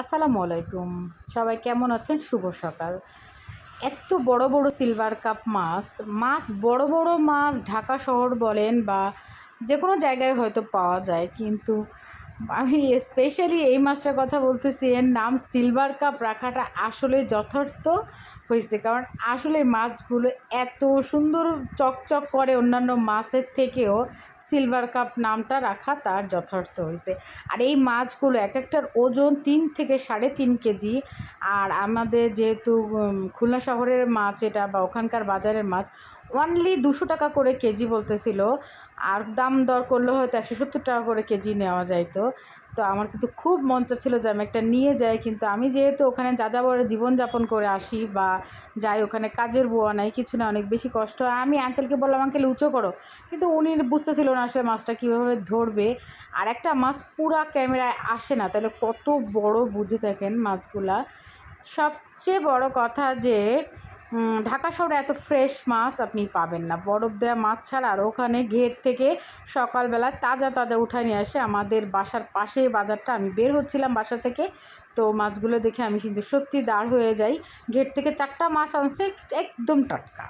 আসসালামু আলাইকুম। সবাই কেমন আছেন? শুভ সকাল। এত বড় বড় সিলভার কাপ মাছ মাছ বড় বড় মাছ ঢাকা শহর বলেন বা যে কোনো জায়গায় হয়তো পাওয়া যায়, কিন্তু আমি স্পেশালি এই মাছটার কথা বলতেছি, এর নাম সিলভার কাপ রাখাটা আসলে যথার্থ হয়েছে। কারণ আসলে মাছগুলো এত সুন্দর চকচক করে অন্যান্য মাছের থেকেও সিলভার কাপ নামটা রাখা তার যথার্থ হয়েছে। আর এই মাছগুলো এক একটার ওজন তিন থেকে সাড়ে তিন কেজি। আর আমাদের যেহেতু খুলনা শহরের মাছ এটা বা ওখানকার বাজারের মাছ অনলি দুশো টাকা করে কেজি বলতেছিল। আর দাম দর করলে হয়তো একশো সত্তর টাকা করে কেজি নেওয়া যাইতো। তো আমার কিন্তু খুব মন চাচ্ছিল যে আমি একটা নিয়ে যাই, কিন্তু আমি যেহেতু ওখানে যা যাবর জীবনযাপন করে আসি বা যাই ওখানে কাজের বোয়া নাই, কিছু না, অনেক বেশি কষ্ট হয় আমি আঙ্কেলকে বললাম আঙ্কেল উঁচু করো। কিন্তু উনি বুঝতেছিল না আসলে মাছটা কীভাবে ধরবে। আর একটা মাছ পুরা ক্যামেরায় আসে না, তাহলে কত বড় বুঝে থাকেন মাছগুলা। সবচেয়ে বড় কথা যে ঢাকা শহরে এত ফ্রেশ মাছ আপনি পাবেন না। বরফ দেওয়া মাছ ছাড়া আর ওখানে ঘের থেকে সকালবেলা তাজা তাজা উঠায় নিয়ে আসে। আমাদের বাসার পাশে বাজারটা, আমি বের হচ্ছিলাম বাসা থেকে, তো মাছগুলো দেখে আমি কিন্তু সত্যি দাঁড় হয়ে যাই। ঘের থেকে চারটা মাছ আনছে, একদম টাটকা।